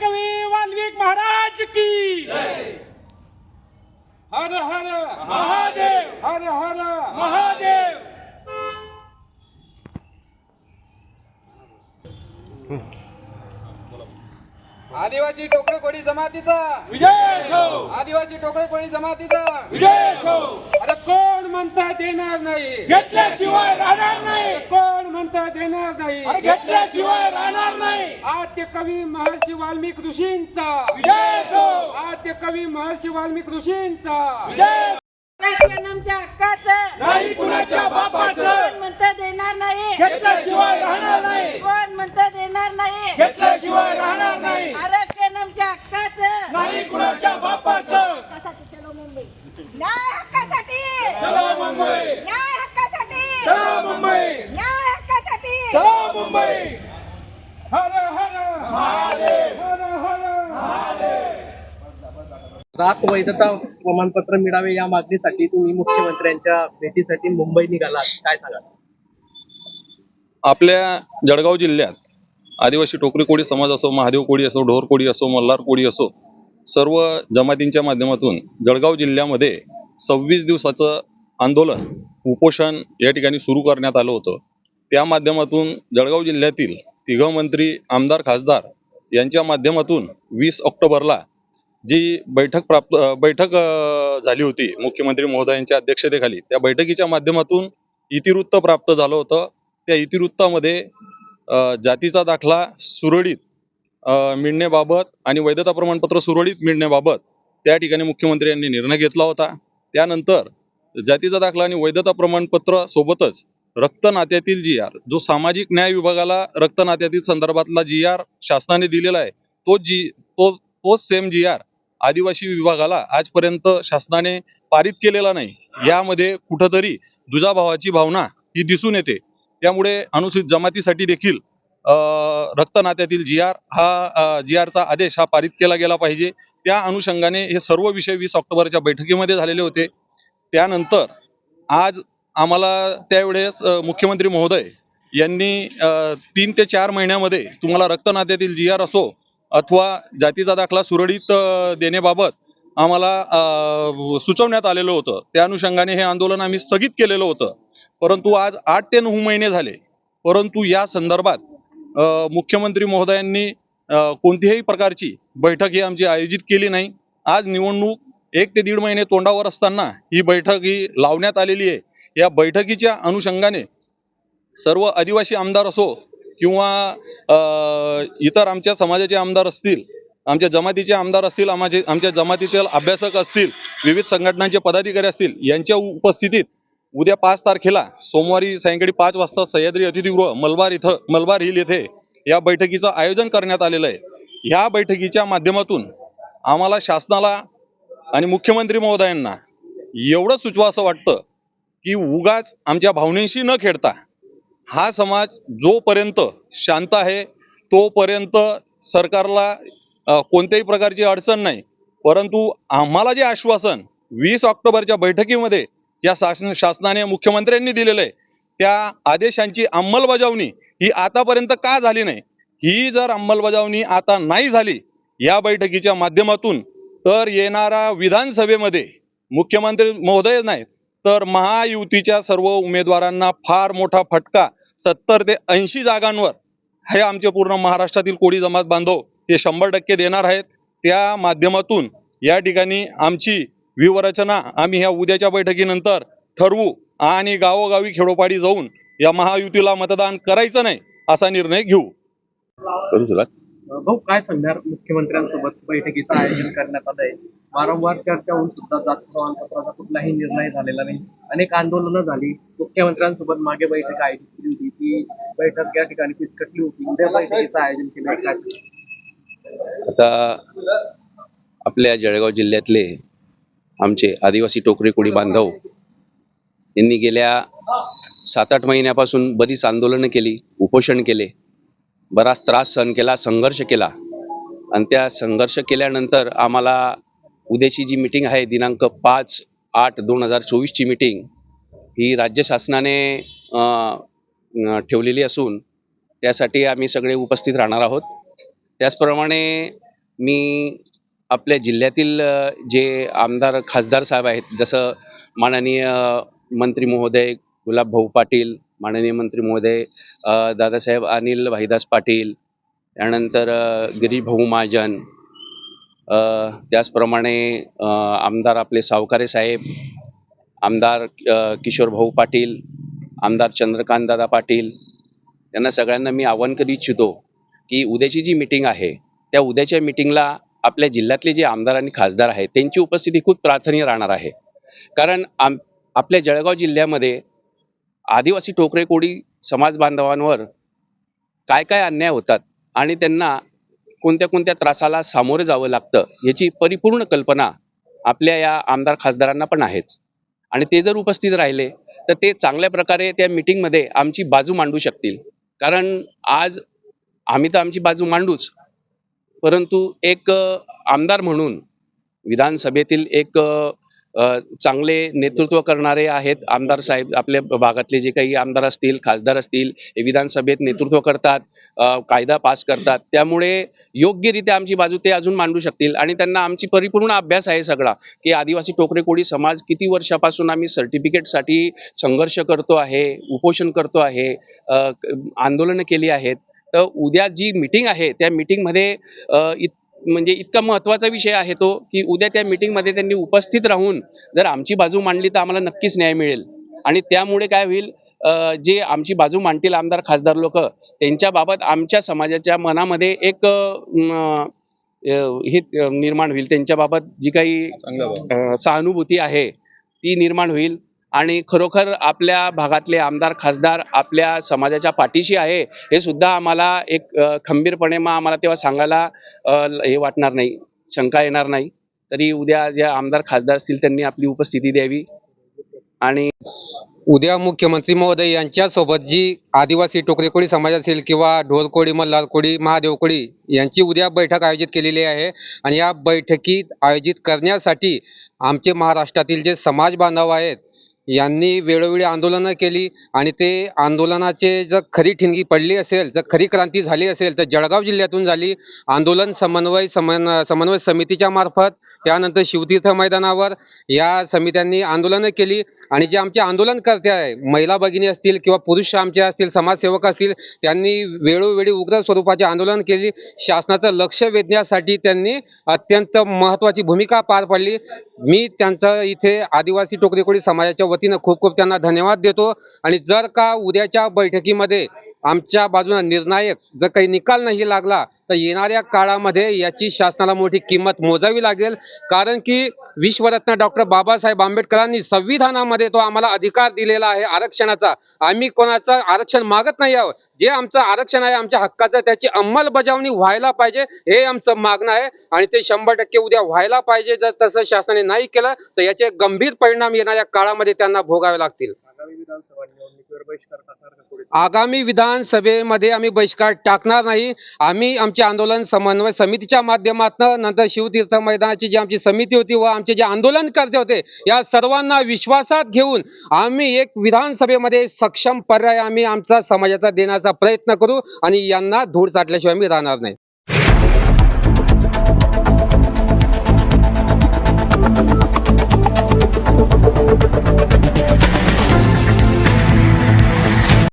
कवि वाल्मीक महाराज की। हर हर महादेव। हर हर महादेव। आदिवासी टोकरे कोळी जमातीचा. विजय हो. आदिवासी टोकरे कोळी जमातीचा. विजय हो. अरे कोण म्हणता देणार नाही? घेतल्याशिवाय राहणार नाही. कोण म्हणता देणार नाही? अरे घेतल्याशिवाय राहणार नाही. आद्य कवी महर्षी वाल्मिक ऋषींचा. विजय हो. आद्य कवी महर्षी वाल्मिक ऋषींचा. विजय आमच्या हक्काचं नाही कुणाच्या बापाचं. कोण म्हणतं देणार नाही? घेतल्याशिवाय राहणार नाही. कोण म्हणतं देणार नाही? घेतल्याशिवाय राहणार नाही. आरक्षण आमच्या हक्काचं. नाही कुणाच्या बापाचं. हक्कासाठी चलो मुंबई. न्याय हक्कासाठी चला मुंबई न्याय हक्कासाठी चला मुंबई न्याय हक्कासाठी चला मुंबई हर हर महादेव हर हर जात वैधता प्रमाणपत्र मिळावे या मागणीसाठी तुम्ही मुख्यमंत्र्यांच्या भेटीसाठी मुंबई निघालात. काय सांगाल? आपल्या जळगाव जिल्ह्यात आदिवासी टोकरी कोळी समाज असो महादेव कोळी असो ढोर कोळी असो मल्हार कोळी असो सर्व जमातींच्या माध्यमातून जळगाव जिल्ह्यामध्ये सव्वीस दिवसाचं आंदोलन उपोषण या ठिकाणी सुरू करण्यात आलं होतं. त्या माध्यमातून जळगाव जिल्ह्यातील तिघ मंत्री आमदार खासदार यांच्या माध्यमातून वीस ऑक्टोबरला जी बैठक प्राप्त बैठक झाली होती मुख्यमंत्री महोदयांच्या अध्यक्षतेखाली त्या बैठकीच्या माध्यमातून इतिवृत्त प्राप्त झालं होतं. त्या इतिवृत्तामध्ये जातीचा दाखला सुरळीत मिळण्याबाबत आणि वैधता प्रमाणपत्र सुरळीत मिळण्याबाबत त्या ठिकाणी मुख्यमंत्री यांनी निर्णय घेतला होता. त्यानंतर जातीचा दाखला आणि वैधता प्रमाणपत्र सोबतच रक्त नात्यातील जी आर जो सामाजिक न्याय विभागाला रक्त नात्यातील संदर्भातला जी आर शासनाने दिलेला आहे तो जी तो तोच सेम जी आर आदिवासी विभागाला आजपर्यंत शासनाने पारित केलेला नाही. यामध्ये कुठंतरी दुजाभावाची भावना ही दिसून येते. त्यामुळे अनुसूचित जमातीसाठी देखील रक्तनात्यातील रक्त नात्यातील जी आर हा जी आरचा आदेश हा पारित केला गेला पाहिजे. त्या अनुषंगाने हे सर्व विषय वीस ऑक्टोबरच्या बैठकीमध्ये झालेले होते. त्यानंतर आज आम्हाला त्यावेळेस मुख्यमंत्री महोदय यांनी तीन ते चार महिन्यामध्ये तुम्हाला रक्त नात्यातील जी आर असो अथवा जातीचा दाखला सुरळीत देण्याबाबत आम्हाला सुचवण्यात आलेलं होतं. त्या अनुषंगाने हे आंदोलन आम्ही स्थगित केलेलं होतं. परंतु आज आठ ते नऊ महिने झाले. परंतु या संदर्भात मुख्यमंत्री महोदयांनी कोणतीही कोणत्याही प्रकारची बैठक ही आमची आयोजित केली नाही. आज निवडणूक एक ते दीड महिने तोंडावर असताना ही बैठक ही लावण्यात आलेली आहे. या बैठकीच्या अनुषंगाने सर्व आदिवासी आमदार असो किंवा इतर आमच्या समाजाचे आमदार असतील आमच्या जमातीचे आमदार असतील आमचे आमच्या जमातीतील अभ्यासक असतील विविध संघटनांचे पदाधिकारी असतील यांच्या उपस्थितीत उद्या पाच तारखेला सोमवारी सायंकाळी पाच वाजता सह्याद्री अतिथीगृह मलबार इथं मलबार हिल येथे या बैठकीचं आयोजन करण्यात आलेलं आहे. ह्या बैठकीच्या माध्यमातून आम्हाला शासनाला आणि मुख्यमंत्री महोदयांना एवढं सुचवा असं वाटतं की उगाच आमच्या भावनेशी न खेळता हा समाज जोपर्यंत शांत आहे तोपर्यंत सरकारला कोणत्याही प्रकारची अडचण नाही. परंतु आम्हाला जे आश्वासन वीस ऑक्टोबरच्या बैठकीमध्ये या शासन शासनाने मुख्यमंत्र्यांनी दिलेलं आहे त्या आदेशांची अंमलबजावणी ही आतापर्यंत का झाली नाही? ही जर अंमलबजावणी आता नाही झाली या बैठकीच्या माध्यमातून तर येणाऱ्या विधानसभेमध्ये मुख्यमंत्री महोदय नाहीत तर महायुतीच्या सर्व उमेदवारांना फार मोठा फटका सत्तर ते ऐंशी जागांवर हे आमचे पूर्ण महाराष्ट्रातील कोळी जमात बांधव हे शंभर टक्के देणार आहेत. त्या माध्यमातून या ठिकाणी आमची व्यूहरचना आम्ही ह्या उद्याच्या बैठकीनंतर ठरवू आणि गावोगावी खेडोपाडी जाऊन या महायुतीला मतदान करायचं नाही असा निर्णय घेऊ. भाऊ काय सांगणार? मुख्यमंत्र्यांसोबत बैठकीचं आयोजन करण्यात आलंय. वारंवार चर्चा होऊन सुद्धा जात प्रमाणपत्राचा कुठलाही निर्णय झालेला नाही. अनेक आंदोलनं झाली. मुख्यमंत्र्यांसोबत मागे बैठक आयोजित केली होती. ती बैठक या ठिकाणी पिचकटली होती. उद्या बैठकीचं आयोजन केलं काय आता आपल्या जळगाव जिल्ह्यातले आमचे आदिवासी टोकरी कोळी बांधव यांनी गेल्या सात आठ महिन्यापासून बरीच आंदोलनं केली उपोषण केले. बराच त्रास सहन केला संघर्ष केला. आणि त्या संघर्ष केल्यानंतर आम्हाला उद्याची जी मिटिंग आहे दिनांक पाच आठ दोन हजार चोवीसची मिटिंग ही राज्य शासनाने ठेवलेली असून त्यासाठी आम्ही सगळे उपस्थित राहणार आहोत. त्याचप्रमाणे मी आपल्या जिल्ह्यातील जे आमदार खासदार साहेब आहेत जसं माननीय मंत्री महोदय गुलाबभाऊ पाटील माननीय मंत्री महोदय दादासाहेब अनिल भाईदास पाटील त्यानंतर गिरीभाऊ महाजन त्याचप्रमाणे आमदार आपले सावकारे साहेब आमदार किशोरभाऊ किशोर भाऊ पाटील आमदार चंद्रकांतदादा पाटील यांना सगळ्यांना मी आवाहन करू इच्छितो की उद्याची जी मिटिंग आहे त्या उद्याच्या मिटिंगला आपल्या जिल्ह्यातले जे आमदार आणि खासदार आहेत त्यांची उपस्थिती खूप प्रार्थनीय राहणार आहे. कारण आम आपल्या जळगाव जिल्ह्यामध्ये आदिवासी टोकरे कोळी समाज बांधवांवर काय काय अन्याय होतात आणि त्यांना कोणत्या कोणत्या त्रासाला सामोरे जावं लागतं याची परिपूर्ण कल्पना आपल्या या आमदार खासदारांना पण आहेच. आणि ते जर उपस्थित राहिले तर ते चांगल्या प्रकारे त्या मीटिंगमध्ये आमची बाजू मांडू शकतील. कारण आज आम्ही तर आमची बाजू मांडूच. परंतु एक आमदार म्हणून विधानसभेतील एक चांगले नेतृत्व करणारे आहेत. आमदार साहेब आपल्या भागातले जे काही आमदार असतील खासदार असतील हे विधानसभेत नेतृत्व करतात कायदा पास करतात. त्यामुळे योग्यरित्या आमची बाजू ते अजून मांडू शकतील. आणि त्यांना आमची परिपूर्ण अभ्यास आहे सगळा की आदिवासी टोकरे कोळी समाज किती वर्षापासून आम्ही सर्टिफिकेटसाठी संघर्ष करतो आहे उपोषण करतो आहे आंदोलनं केली आहेत. तर उद्या जी मीटिंग आहे त्या मीटिंगमध्ये इत म्हणजे इतका महत्त्वाचा विषय आहे तो की उद्या त्या मीटिंगमध्ये त्यांनी उपस्थित राहून जर आमची बाजू मांडली तर आम्हाला नक्कीच न्याय मिळेल. आणि त्यामुळे काय होईल जे आमची बाजू मांडतील आमदार खासदार लोक त्यांच्याबाबत आमच्या समाजाच्या मनामध्ये एक हे निर्माण होईल. त्यांच्याबाबत जी काही सहानुभूती आहे ती निर्माण होईल. आणि खरोखर आपल्या भागातले आमदार खासदार आपल्या समाजाच्या पाठीशी आहे हे सुद्धा आम्हाला एक खंबीरपणे मग आम्हाला तेव्हा सांगायला हे वाटणार नाही शंका येणार नाही. तरी उद्या जे आमदार खासदार असतील त्यांनी आपली उपस्थिती द्यावी आणि उद्या मुख्यमंत्री महोदय यांच्यासोबत जी आदिवासी टोकरेकोळी समाज असेल किंवा ढोलकोळी मल्हार कोळी महादेव कोळी यांची उद्या बैठक आयोजित केलेली आहे आणि या बैठकीत आयोजित करण्यासाठी आमचे महाराष्ट्रातील जे समाज बांधव आहेत यांनी वेळोवेळी आंदोलनं केली आणि ते आंदोलनाचे जर खरी ठिणगी पडली असेल जर खरी क्रांती झाली असेल तर जळगाव जिल्ह्यातून झाली आंदोलन समन्वय समन समन्वय समितीच्या मार्फत त्यानंतर शिवतीर्थ मैदानावर या समित्यांनी आंदोलनं केली. आणि जे आमचे आंदोलनकर्ते आहे महिला भगिनी असतील किंवा पुरुष आमचे असतील समाजसेवक असतील त्यांनी वेळोवेळी उग्र स्वरूपाचे आंदोलन केली. शासनाचं लक्ष वेधण्यासाठी त्यांनी अत्यंत महत्वाची भूमिका पार पाडली. मी त्यांचा इथे आदिवासी टोकरीकोळी समाजाच्या वतीनं खूप खूप त्यांना धन्यवाद देतो. आणि जर का उद्याच्या बैठकीमध्ये आमच्या बाजूने निर्णायक जर काही निकाल नाही लागला तर येणाऱ्या काळामध्ये याची शासनाला मोठी किंमत मोजावी लागेल. कारण की विश्वरत्न डॉक्टर बाबासाहेब आंबेडकरांनी संविधानामध्ये तो आम्हाला अधिकार दिलेला आहे आरक्षणाचा. आम्ही कोणाचं आरक्षण मागत नाही आहोत. जे आमचं आरक्षण आहे आमच्या हक्काचं त्याची अंमलबजावणी व्हायला पाहिजे हे आमचं मागणं आहे. आणि ते शंभर टक्के उद्या व्हायला पाहिजे जर तसं शासनाने नाही केलं तर याचे गंभीर परिणाम येणाऱ्या काळामध्ये त्यांना भोगावे लागतील. आगामी विधानसभेमध्ये आम्ही बहिष्कार टाकणार नाही. आम्ही आमचे आंदोलन समन्वय समितीच्या माध्यमातून नंतर शिवतीर्थ मैदानाची जी आमची समिती होती व आमचे जे आंदोलनकर्ते होते या सर्वांना विश्वासात घेऊन आम्ही एक विधानसभेमध्ये सक्षम पर्याय आम्ही आमचा समाजाचा देण्याचा प्रयत्न करू आणि यांना धूळ चाटल्याशिवाय आम्ही राहणार नाही.